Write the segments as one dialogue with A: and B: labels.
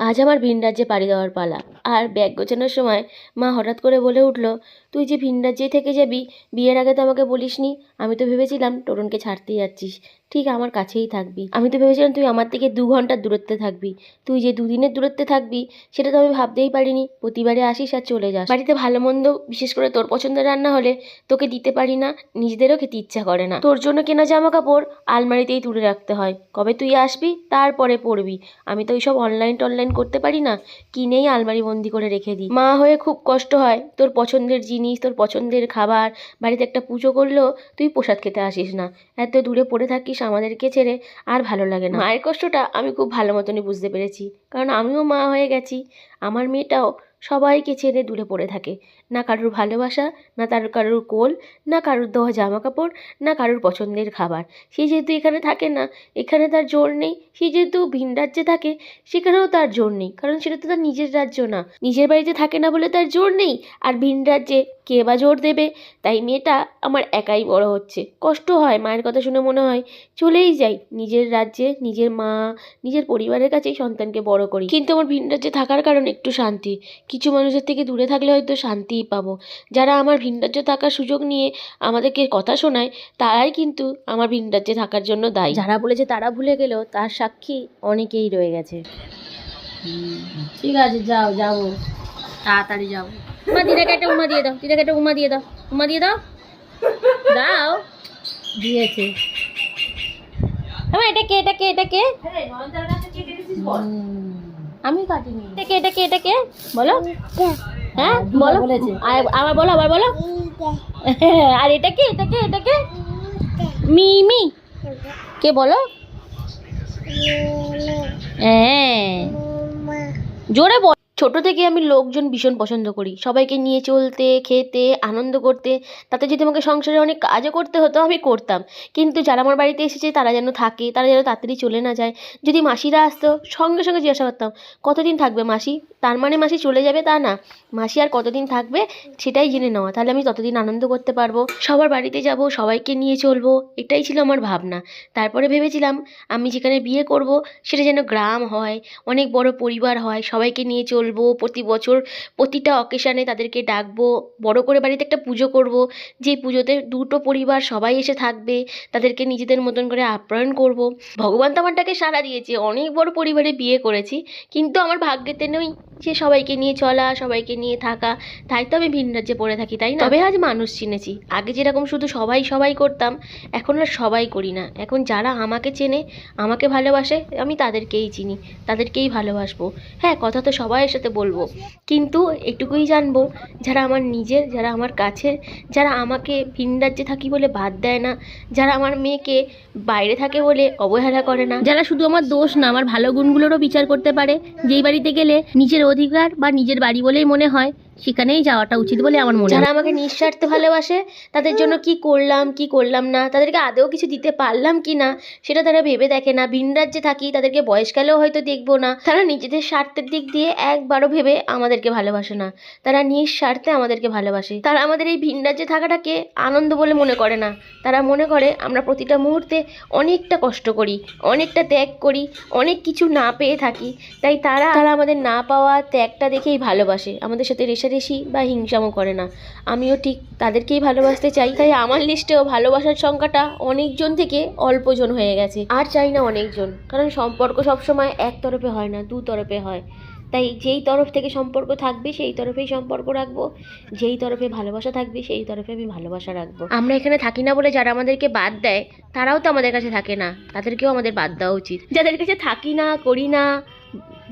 A: আজ আমার ভিন রাজ্যে পাড়ি দেওয়ার পালা। আর ব্যাগ গোছানোর সময় মা হঠাৎ করে বলে উঠল তুই যে ভিন রাজ্যেই থেকে যাবি, বিয়ের আগে তো আমাকে বলিসনি। আমি তো ভেবেছিলাম টোরনকে ছাড়তে যাচ্ছিস। ঠিক আমার কাছেই থাকবি। আমি তো ভেবেছিলাম তুই আমার থেকে দু ঘণ্টার দূরত্বে থাকবি। তুই যে দুদিনের দূরত্বে থাকবি, সেটা তো আমি ভাবতেই পারিনি। প্রতিবারে আসিস আর চলে যাস। বাড়িতে ভালো মন্দ, বিশেষ করে তোর পছন্দের রান্না হলে তোকে দিতে পারি না। নিজেদেরও খেতে ইচ্ছা করে না। তোর জন্য কেনা জামা কাপড় আলমারিতেই তুলে রাখতে হয়। কবে তুই আসবি, তারপরে পরবি। আমি তো ওইসব অনলাইন টনলাইন করতে পারি না। কিনেই আলমারি বন্দি করে রেখে দিই। মা হয়ে খুব কষ্ট হয় তোর পছন্দের জিনিস তোর পছন্দের খাবার, বাড়িতে একটা পুজো করলেও তুই প্রসাদ খেতে আসিস না। এত দূরে পড়ে থাকিস আমাদেরকে ছেড়ে, আর ভালো লাগে না। মায়ের কষ্টটা আমি খুব ভালো মতনই বুঝতে পেরেছি, কারণ আমিও মা হয়ে গেছি। আমার মেয়েটাও সবাইকে ছেড়ে দূরে পড়ে থাকে। না কারুর ভালোবাসা, না তার কারুর কোল, না কারুর দেওয়া জামা কাপড় না কারোর পছন্দের খাবার। সে যেহেতু এখানে থাকে না, এখানে তার জোর নেই। সে যেহেতু ভিন রাজ্যে থাকে, সেখানেও তার জোর নেই। কারণ সেটা তো তার নিজের রাজ্য না। নিজের বাড়িতে থাকে না বলে তার জোর নেই। আর ভিন রাজ্যে কে বা জোর দেবে? তাই মেয়েটা আমার একাই বড় হচ্ছে। কষ্ট হয়, মায়ের কথা শুনে মনে হয়। চলেই যাই। নিজের রাজ্যে, নিজের মা, নিজের পরিবারের কাছেই সন্তানকে বড় করি। কিন্তু আমার ভিন রাজ্যে থাকার কারণে একটু শান্তি। কিছু মানুষের থেকে দূরে থাকলে হয়তো শান্তিই পাবো। যারা আমার ভিন থাকার সুযোগ নিয়ে আমাদেরকে কথা শোনায় তারাই কিন্তু আমার ভিন রাজ্যে থাকার জন্য দায়ী। যারা বলেছে তারা ভুলে গেলেও তার সাক্ষী অনেকেই রয়ে গেছে।
B: ঠিক আছে যাও যাব। তাড়াতাড়ি যাব
A: উমা দিদাকে একটা উমা দিয়ে দাও দিদাকে একটা উমা দিয়ে দাও উমা দিয়ে দাও। দাও।
B: দিয়েছে।
A: আমার এটা কে এটা কে এটা কে। আমি কাটিনি। এটা কে এটা কে এটা কে? বলো। হ্যাঁ বলো। আবার বলো আবার বলো। আর এটা কি এটা কি এটা কি? মিমি। কে বলো? হ্যাঁ। জোরে বল। ছোট থেকে আমি লোকজন ভীষণ পছন্দ করি। সবাইকে নিয়ে চলতে, খেতে, আনন্দ করতে, তাতে যদি আমাকে সংসারে অনেক কাজও করতে হতো, আমি করতাম। কিন্তু যারা আমার বাড়িতে এসেছে, তারা যেন থাকে, তারা যেন তাড়াতাড়ি চলে না যায়। যদি মাসিরা আসতো, সঙ্গে সঙ্গে জিজ্ঞাসা করতাম, কতদিন থাকবে মাসি? তার মানে মাসি চলে যাবে তা না। মাসি আর কতদিন থাকবে, সেটাই জেনে নেওয়া। তাহলে আমি ততদিন আনন্দ করতে পারব। সবার বাড়িতে যাব, সবাইকে নিয়ে চলবো, এটাই ছিল আমার ভাবনা। তারপরে ভেবেছিলাম, আমি যেখানে বিয়ে করব, সেটা যেন গ্রাম হয়, অনেক বড় পরিবার হয়, সবাইকে নিয়ে চলবো। প্রতি বছর প্রতিটা অকেশানে তাদেরকে ডাকবো, বড় করে বাড়িতে একটা পুজো করব। যে পুজোতে দুটো পরিবার সবাই এসে থাকবে, তাদেরকে নিজেদের মতন করে আপ্যায়ন করব। ভগবান তো আমারটাকে সাড়া দিয়েছে, অনেক বড় পরিবারে বিয়ে করেছি, কিন্তু আমার ভাগ্যেতে নেই যে সবাইকে নিয়ে চলা, সবাইকে নিয়ে থাকা। তাই তো আমি ভিন রাজ্যে পড়ে থাকি, তাই না? তবে আজ মানুষ চিনেছি। আগে যেরকম শুধু সবাই সবাই করতাম, এখন আর সবাই করি না। এখন যারা আমাকে চেনে, আমাকে ভালোবাসে, আমি তাদেরকেই চিনি, তাদেরকেই ভালোবাসবো। হ্যাঁ কথা তো সবাইয়ের সাথে বলব। কিন্তু এটুকুই জানব, যারা আমার নিজের যারা আমার কাছের যারা আমাকে ভিন রাজ্যে থাকি বলে বাদ দেয় না, যারা আমার মেয়েকে বাইরে থাকে বলে অবহেলা করে না। যারা শুধু আমার দোষ না, আমার ভালো গুণগুলোরও বিচার করতে পারে। যেই বাড়িতে গেলে নিজের অধিকার বা নিজের বাড়ি বলেই মনে হয় সেখানেই যাওয়াটা উচিত বলে আমার মনে হয়। যারা আমাকে নিঃস্বার্থে ভালোবাসে তাদের জন্য কি করলাম কি করলাম না তাদেরকে আদৌ কিছু দিতে পারলাম কি না সেটা তারা ভেবে দেখে না। ভিন রাজ্যে থাকি তাদেরকে বয়সকালেও হয়তো দেখব না। তারা নিজেদের স্বার্থের দিক দিয়ে একবারও ভেবে আমাদেরকে ভালোবাসে না। তারা নিঃস্বার্থে আমাদেরকে ভালোবাসে। তারা আমাদের এই ভিন রাজ্যে থাকাটাকে আনন্দ বলে মনে করে না। তারা মনে করে আমরা প্রতিটা মুহূর্তে অনেকটা কষ্ট করি অনেকটা ত্যাগ করি অনেক কিছু না পেয়ে থাকি। তাই তারা তারা আমাদের না পাওয়া ত্যাগটা দেখেই ভালোবাসে। আমাদের সাথে রেশারেশি বা হিংসামও করে না। আমিও ঠিক তাদেরকেই ভালোবাসতে চাই। তাই আমার লিস্টেও ভালোবাসার সংখ্যাটা অনেকজন থেকে অল্পজন হয়ে গেছে। আর চাই না অনেকজন। কারণ সম্পর্ক সবসময় এক তরফে হয় না, দু তরফে হয়। তাই যেই তরফ থেকে সম্পর্ক থাকবে, সেই তরফেই সম্পর্ক রাখব। যেই তরফে ভালোবাসা থাকবে, সেই তরফে আমি ভালোবাসা রাখব। আমরা এখানে থাকি না বলে যারা আমাদেরকে বাদ দেয়, তারাও তো আমাদের কাছে থাকে না। তাদেরকেও আমাদের বাদ দেওয়া উচিত। যাদের কাছে থাকি না, করি না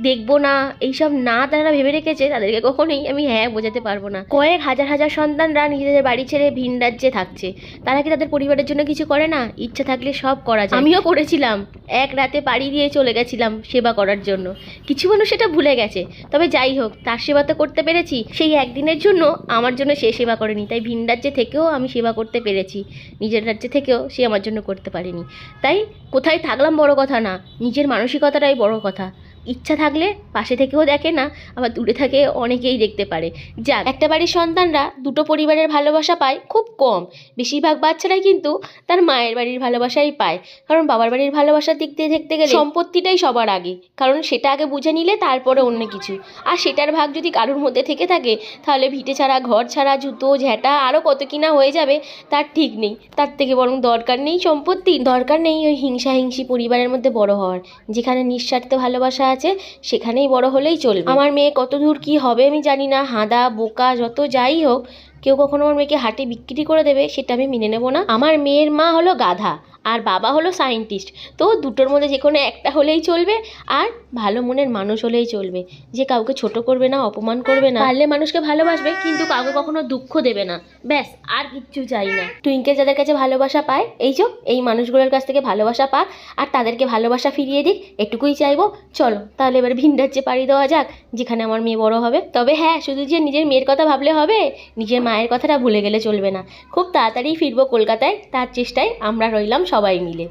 A: দেখব না এইসব না তারা ভেবে রেখেছে তাদেরকে কখনোই আমি হ্যাঁ বোঝাতে পারব না। কয়েক হাজার হাজার সন্তানরা নিজেদের বাড়ি ছেড়ে ভিন রাজ্যে থাকছে। তারা কি তাদের পরিবারের জন্য কিছু করে না? ইচ্ছা থাকলে সব করা যায়। আমিও করেছিলাম। এক রাতে পাড়ি দিয়ে চলে গেছিলাম সেবা করার জন্য। কিছু মানুষ সেটা ভুলে গেছে। তবে যাই হোক তার সেবা তো করতে পেরেছি। সেই একদিনের জন্য আমার জন্য সে সেবা করেনি। তাই ভিন রাজ্যে থেকেও আমি সেবা করতে পেরেছি। নিজের রাজ্যে থেকেও সে আমার জন্য করতে পারেনি। তাই কোথায় থাকলাম বড় কথা না নিজের মানসিকতাটাই বড় কথা। ইচ্ছা থাকলে পাশে থেকেও দেখে না, আবার দূরে থেকে অনেকেই দেখতে পারে। যাক, একটা বাড়ির সন্তানরা দুটো পরিবারের ভালোবাসা পায় খুব কম। বেশিরভাগ বাচ্চারাই কিন্তু তার মায়ের বাড়ির ভালোবাসাই পায়। কারণ বাবার বাড়ির ভালোবাসার দিক দিয়ে দেখতে গেলে সম্পত্তিটাই সবার আগে। কারণ সেটা আগে বুঝে নিলে তারপরে অন্য কিছু। আর সেটার ভাগ যদি কারোর মধ্যে থেকে থাকে, তাহলে ভিটে ছাড়া, ঘর ছাড়া, জুতো ঝ্যাঁটা আরও কত কিনা হয়ে যাবে, তার ঠিক নেই। তার থেকে বরং দরকার নেই সম্পত্তি। দরকার নেই ওই হিংসা হিংসি পরিবারের মধ্যে বড় হওয়ার, যেখানে নিঃস্বার্থ ভালোবাসা আছে, সেখানেই বড় হলেই চলবে। আমার মেয়ে কত দূর কী হবে আমি জানি না, হাঁদা, বোকা, যত যাই হোক, কেউ কখনো আমার মেয়েকে হাটে বিক্রি করে দেবে, সেটা আমি মেনে নেব না। আমার মেয়ের মা হলো গাধা। আর বাবা হলো সায়েন্টিস্ট। তো দুটোর মধ্যে যে কোনো একটা হলেই চলবে আর ভালো মনের মানুষ হলেই চলবে। যে কাউকে ছোট করবে না অপমান করবে না। পারলে মানুষকে ভালোবাসবে কিন্তু কাউকে কখনো দুঃখ দেবে না। ব্যাস আর কিচ্ছু চাই না। টুইঙ্কেল যাদের কাছে ভালোবাসা পায় এই যে এই মানুষগুলোর কাছ থেকে ভালোবাসা পাক। আর তাদেরকে ভালোবাসা ফিরিয়ে দিক এটুকুই চাইব। চলো তাহলে এবার ভিন রাজ্যে পাড়ি দেওয়া যাক যেখানে আমার মেয়ে বড় হবে। তবে হ্যাঁ শুধু যে নিজের মেয়ের কথা ভাবলে হবে নিজের মায়ের কথাটা ভুলে গেলে চলবে না। খুব তাড়াতাড়ি ফিরবো কলকাতায় তার চেষ্টায় আমরা রইলাম সবাই মিলে।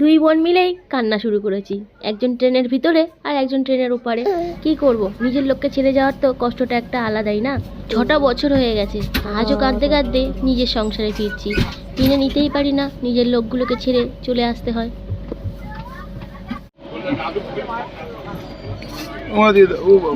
A: দুই বোন মিলেই কান্না শুরু করেছি। একজন ট্রেনের ভিতরে আর একজন ট্রেনের উপরে কি করব? নিজের লোককে ছেড়ে যাওয়ার তো কষ্টটা একটা আলাদাই না? ছটা বছর হয়ে গেছে। আজও কাঁদতে কাঁদতে নিজের সংসারে ফিরছি। কিনে নিতেই পারি না নিজের লোকগুলোকে ছেড়ে চলে আসতে হয়।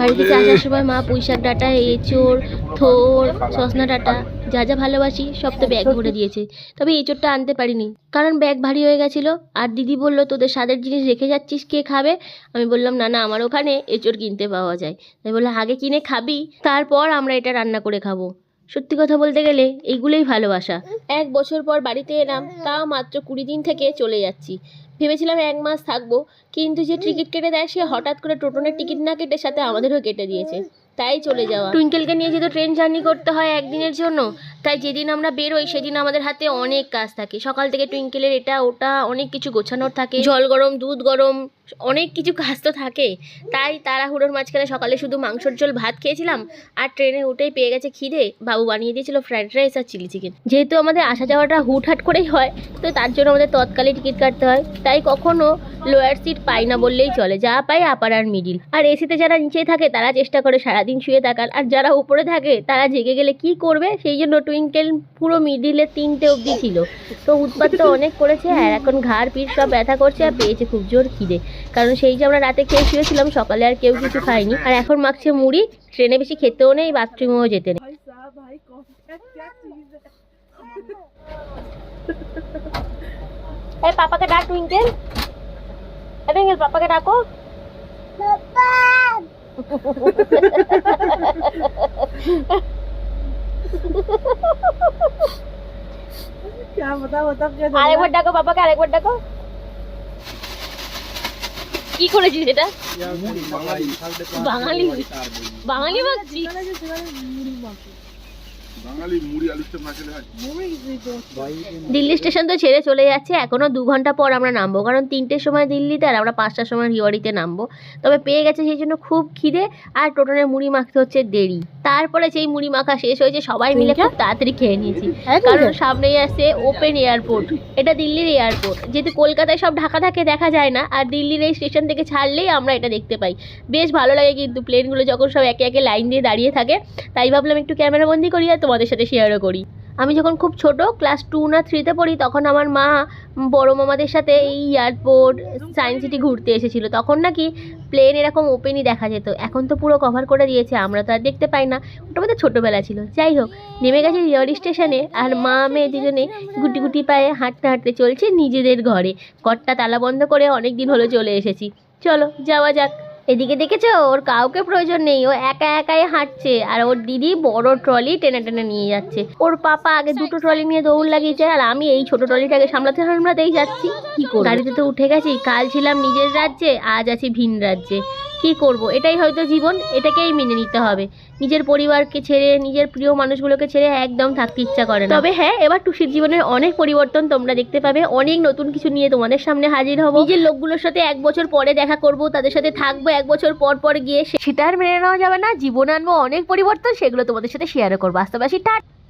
A: বাড়িতে আসার সময় মা পুঁইশাক ডাঁটা এঁচোড় থোর, সসনা ডাঁটা, যা যা ভালোবাসি, সব তো ব্যাগ ভরে দিয়েছে। তবে এঁচোড়টা আনতে পারিনি। কারণ ব্যাগ ভারী হয়ে গেছিল। আর দিদি বলল, তোদের স্বাদের জিনিস রেখে যাচ্ছিস, কে খাবে? আমি বললাম, না না, আমার ওখানে এঁচোড় কিনতে পাওয়া যায়। তাই বলল আগে কিনে খাবি, তারপর আমরা এটা রান্না করে খাব। সত্যি কথা বলতে গেলে, এইগুলোই ভালোবাসা। এক বছর পর বাড়িতে এলাম তাও মাত্র কুড়ি দিন থেকে চলে যাচ্ছি। ভেবেছিলাম এক মাস থাকব, কিন্তু যে টিকিট কেটে দেয়, সে হঠাৎ করে টোটনের টিকিট না কেটে সাথে আমাদেরও কেটে দিয়েছে। তাই চলে যাওয়া। টুইঙ্কেলকে নিয়ে যেহেতু ট্রেন জার্নি করতে হয় একদিনের জন্য তাই যেদিন আমরা বেরোই, সেদিন আমাদের হাতে অনেক কাজ থাকে। সকাল থেকে টুইঙ্কেলের এটা, ওটা, অনেক কিছু গোছানোর থাকে। জল গরম, দুধ গরম, অনেক কিছু কাজ তো থাকে। তাই তাড়াহুড়োর মাঝখানে সকালে শুধু মাংসর ঝোল ভাত খেয়েছিলাম আর ট্রেনে উঠেই পেয়ে গেছে খিদে। বাবু বানিয়ে দিয়েছিল ফ্রাইড রাইস আর চিলি চিকেন। যেহেতু আমাদের আসা যাওয়াটা হুটহাট করেই হয়, তো তার জন্য আমাদের তৎকালে টিকিট কাটতে হয়। তাই কখনো লোয়ার সিট পাই না বললেই চলে, যা পাই আপার আর মিডিল। আর এসিতে যারা নিচেই থাকে, তারা চেষ্টা করে সারাদিন শুয়ে থাকার। আর যারা উপরে থাকে, তারা জেগে গেলে কি করবে? সেই জন্য টুইঙ্কেল পুরো মিডিলে তিনটে অবধি ছিল। তো উৎপাত তো অনেক করেছে আর এখন ঘাড় পিঠ সব ব্যথা করছে আর পেয়েছে খুব জোর খিদে। কারণ সেই যে আমরা রাতে খেয়ে শুয়েছিলাম সকালে আর কেউ কিছু খায়নি। আর এখন মাখছে মুড়ি ট্রেনে বেশি খেতেও নেই বাথরুমেও যেতে নেই। এই পাপাকে ডাক টুইঙ্কেল টুইঙ্কেল পাপাকে ডাকো। আরেকবার ডাকো বাবাকে আরেকবার ডাকো কি করেছিস এটা বাঙালি বাঙালি
C: বাঙালি বাঙালি
A: দিল্লি স্টেশন তো ছেড়ে চলে যাচ্ছে এখনও দু ঘণ্টা পর আমরা নামবো, কারণ তিনটের সময় দিল্লিতে আর আমরা পাঁচটার সময় রিওয়ারিতে নামবো। তবে পেয়ে গেছে সেই জন্য খুব খিদে, আর টোটনের মুড়ি মাখতে হচ্ছে দেরি। তারপরে সেই মুড়ি মাখা শেষ হয়েছে, সবাই মিলে খুব তাড়াতাড়ি খেয়ে নিয়েছি। কারণ সামনেই আসছে ওপেন এয়ারপোর্ট এটা দিল্লির এয়ারপোর্ট যেহেতু কলকাতায় সব ঢাকা থাকে, দেখা যায় না, আর দিল্লির এই স্টেশন থেকে ছাড়লেই আমরা এটা দেখতে পাই। বেশ ভালো লাগে কিন্তু প্লেনগুলো যখন সব একে একে লাইন দিয়ে দাঁড়িয়ে থাকে, তাই ভাবলাম একটু ক্যামেরাবন্দি করি আর তোমাদের সাথে শেয়ারও করি। আমি যখন খুব ছোট ক্লাস টু না থ্রিতে পড়ি, তখন আমার মা বড় মামাদের সাথে এই এয়ারপোর্ট সায়েন্স সিটি ঘুরতে এসেছিল। তখন নাকি প্লেন এরকম ওপেনই দেখা যেত। এখন তো পুরো কভার করে দিয়েছে, আমরা তো আর দেখতে পাই না। ওটা বোধহয় ছোটোবেলা ছিল। যাই হোক, নেমে গেছে রিওরি স্টেশনে আর মা, মেয়ে দুজনে গুটি গুটি পায়ে হাঁটতে হাঁটতে চলছে নিজেদের ঘরে। ঘরটা তালা বন্ধ করে অনেক দিন হলো চলে এসেছি। চলো, যাওয়া যাক। এদিকে দেখেছ? ওর কাউকে প্রয়োজন নেই। ও একা একাই হাঁটছে। আর ওর দিদি বড় ট্রলি টেনে টেনে নিয়ে যাচ্ছে। ওর পাপা আগে দুটো ট্রলি নিয়ে দৌড় লাগিয়েছে আর আমি এই ছোট ট্রলিটাকে সামলাতে সামলাতেই যাচ্ছি। কি করব? গাড়িতে তো উঠে গেছি। কাল ছিলাম নিজের রাজ্যে আজ আছি ভিন রাজ্যে। কি করব? এটাই হয়তো জীবন এটাকেই মেনে নিতে হবে। নিজের পরিবারকে ছেড়ে নিজের প্রিয় মানুষগুলোকে ছেড়ে একদম থাকতে ইচ্ছা করে না। তবে হ্যাঁ এবার টুসির জীবনের অনেক পরিবর্তন তোমরা দেখতে পাবে। অনেক নতুন কিছু নিয়ে তোমাদের সামনে হাজির হব। নিজের লোকগুলোর সাথে এক বছর পরে দেখা করব তাদের সাথে থাকব এক বছর পর পর গিয়ে সে- সেটা আর মেনে নেওয়া যাবে না। জীবনে আনব অনেক পরিবর্তন সেগুলো তোমাদের সাথে শেয়ারও করব। আস্তে পাশি টাটা।